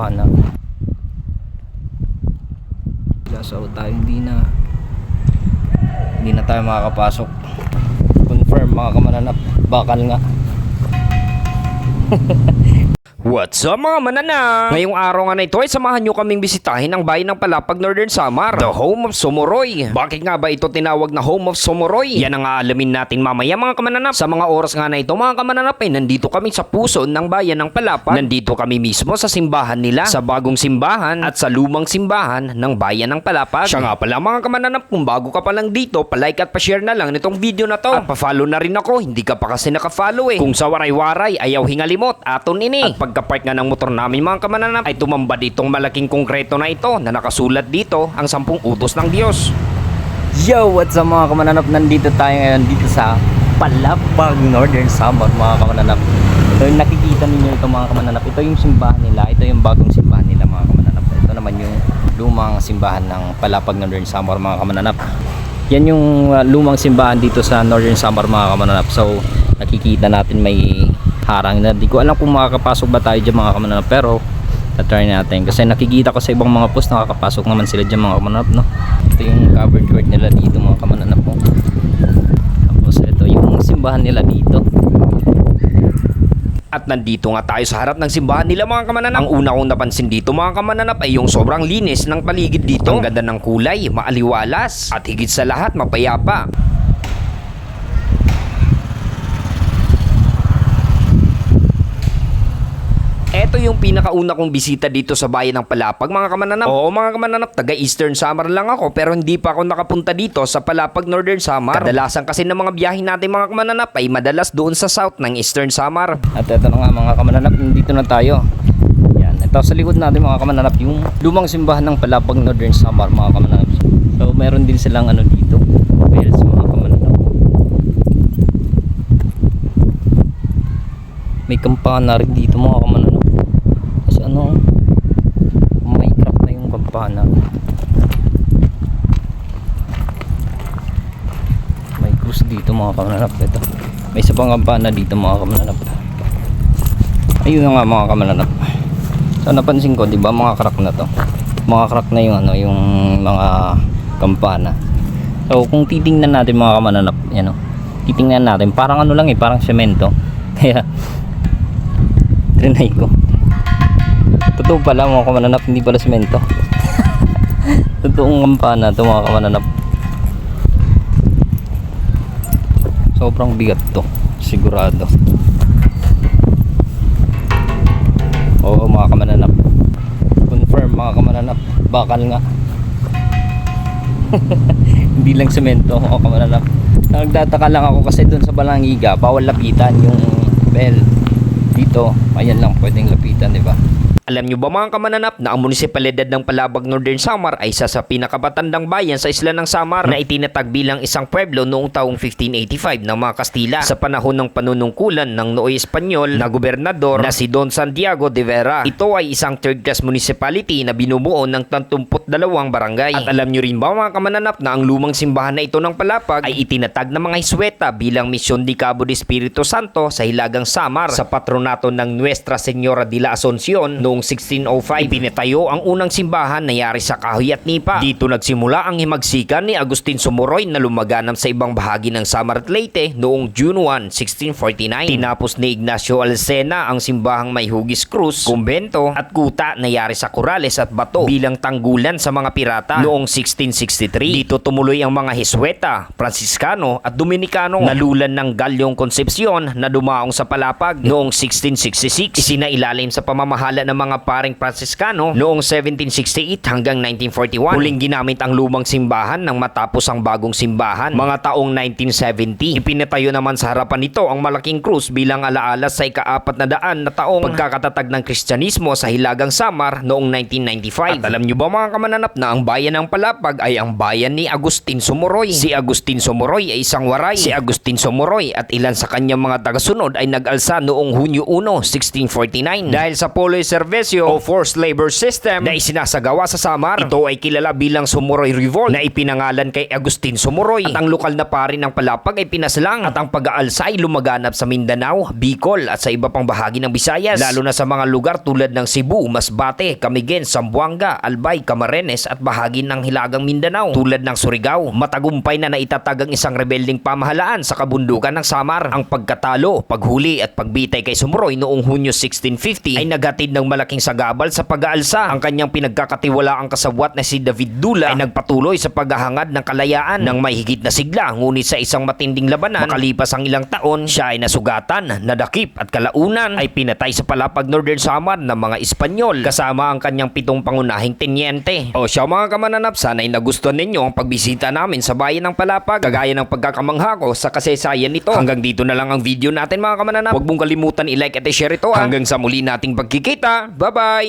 kampana. So tayo hindi na hindi na tayo makakapasok. Confirm mga kamananap. Bakal nga. What's up mga manana? Ngayong araw nga na ito ay samahan nyo kaming bisitahin ang bayan ng Palapag Northern Samar, the home of Somoroy. Bakit nga ba ito tinawag na home of Somoroy? Yan ang aalamin natin mamaya mga kamananap. Sa mga oras nga na ito mga kamananap ay nandito kami sa puso ng bayan ng Palapag. Nandito kami mismo sa simbahan nila, sa bagong simbahan at sa lumang simbahan ng bayan ng Palapag. Siya nga pala mga kamananap, kung bago ka pa lang dito, palike at pa-share na lang nitong video na to. At pa-follow na rin ako, hindi ka pa kasi naka-follow eh. Kung sa waray-waray, ayaw hingalimot, aton ini. At pagka-park nga ng motor namin mga kamananap, ay tumamba ditong malaking konkreto na ito na nakasulat dito ang sampung utos ng Diyos. Yo, what's up mga kamananap? Nandito tayo ngayon dito sa Palapag Northern Samar mga kamananap. Ito yung nakikita ninyo ito mga kamananap. Ito yung simbahan nila. Ito yung bagong simbahan nila mga kamananap. Ito naman yung lumang simbahan ng Palapag Northern Samar mga kamananap. Yan yung uh, lumang simbahan dito sa Northern Samar mga kamananap. So nakikita natin may harang na. Di ko alam kung makakapasok ba tayo dyan mga kamananap. Pero try natin kasi nakikita ko sa ibang mga post nakakapasok naman sila dyan mga kamananap no ito yung covered court nila dito mga kamananap po tapos ito yung simbahan nila dito At nandito nga tayo sa harap ng simbahan nila mga kamananap. Ang una kong napansin dito mga kamananap ay yung sobrang linis ng paligid dito. Ang ganda ng kulay, maaliwalas, at higit sa lahat mapayapa. Ito yung pinakauna kong bisita dito sa bayan ng Palapag mga kamananap. Oo mga kamananap, taga Eastern Samar lang ako pero hindi pa ako nakapunta dito sa Palapag Northern Samar. Kadalasan kasi ng mga biyahe natin mga kamananap ay madalas doon sa south ng Eastern Samar. at ito na nga mga kamananap nandito na tayo yan ito sa likod natin mga kamananap yung lumang simbahan ng Palapag Northern Samar mga kamananap so meron din silang ano dito bells mga kamananap may kampana rin dito mga kamananap kasi ano may trap na yung kampana may cruise dito mga kamananap. Ito. May isa pang kampana dito mga kamananap. Ayun nga mga kamananap. So napansin ko di ba mga crack na to? Mga crack na yung ano yung mga kampana. So kung titingnan natin mga kamananap yan o. Titingnan natin. Parang ano lang eh parang semento. Kaya trinay ko. Totoo pala mga kamananap hindi pala semento. Totoong kampana to mga kamananap sobrang bigat to. Sigurado. Oo mga kamananap. Confirm mga kamananap. Bakal nga. Hindi lang semento mga kamananap. Nagtataka lang ako kasi dun sa Balangiga bawal lapitan yung bell. Dito ayan lang pwedeng lapitan di ba Alam nyo ba mga kamananap na ang munisipalidad ng Palabag Northern Samar ay isa sa pinakabatandang bayan sa isla ng Samar na itinatag bilang isang pueblo noong taong 1585 ng mga Kastila sa panahon ng panunungkulan ng Nooy Espanyol na gobernador na si Don Santiago de Vera. Ito ay isang third class municipality na binubuo ng 32 barangay. At alam nyo rin ba mga kamananap na ang lumang simbahan na ito ng Palapag ay itinatag ng mga Hisweta bilang Misyon di Cabo de Espiritu Santo sa Hilagang Samar sa patronato ng Nuestra Señora de la Asuncion noong 1605. Ipinatayo ang unang simbahan na yari sa kahoy nipa. Dito nagsimula ang himagsikan ni Agustin Sumuroy na lumaganap sa ibang bahagi ng Samar at Leyte noong June 1, 1649. Tinapos ni Ignacio Alcena ang simbahang may hugis krus, kumbento at kuta na yari sa Corales at Bato bilang tanggulan sa mga pirata noong 1663. Dito tumuloy ang mga Hisweta, Franciscano at Dominikano nalulan ng Galyong Concepcion na dumaong sa Palapag noong 1666. Isinailalim sa pamamahala ng mga paring Franciscano noong 1768 hanggang 1941. Huling ginamit ang lumang simbahan nang matapos ang bagong simbahan mga taong 1970. Ipinatayo naman sa harapan nito ang malaking krus bilang alaala sa ikaapat na daan na taong pagkakatatag ng Kristyanismo sa Hilagang Samar noong 1995. At alam nyo ba mga kamananap na ang bayan ng Palapag ay ang bayan ni Agustin Sumoroy. Si Agustin Sumoroy ay isang waray. Si Agustin Sumoroy at ilan sa kanyang mga tagasunod ay nag-alsa noong Hunyo 1, 1649 dahil sa Poloy Servente Gervasio o forced labor system na isinasagawa sa Samar. Ito ay kilala bilang Sumuroy Revolt na ipinangalan kay Agustin Sumuroy. At ang lokal na pari ng palapag ay pinaslang at ang pag-aalsa ay lumaganap sa Mindanao, Bicol at sa iba pang bahagi ng Visayas. Lalo na sa mga lugar tulad ng Cebu, Masbate, Camiguin, Zamboanga, Albay, Camarines at bahagi ng Hilagang Mindanao tulad ng Surigao. Matagumpay na naitatag ang isang rebelding pamahalaan sa kabundukan ng Samar. Ang pagkatalo, paghuli at pagbitay kay Sumuroy noong Hunyo 1650 ay naghatid ng malaking sagabal sa pag-aalsa. Ang kanyang pinagkakatiwalaang kasabwat na si David Dula ay nagpatuloy sa paghahangad ng kalayaan ng may higit na sigla. Ngunit sa isang matinding labanan, makalipas ang ilang taon, siya ay nasugatan, nadakip at kalaunan ay pinatay sa palapag Northern Samar ng mga Espanyol kasama ang kanyang pitong pangunahing tenyente. O siya mga kamananap, sana ay nagustuhan ninyo ang pagbisita namin sa bayan ng Palapag kagaya ng pagkakamangha ko sa kasaysayan nito. Hanggang dito na lang ang video natin mga kamananap. Huwag mong kalimutan i-like at i-share ito. ah. Hanggang sa muli nating pagkikita. Bye bye.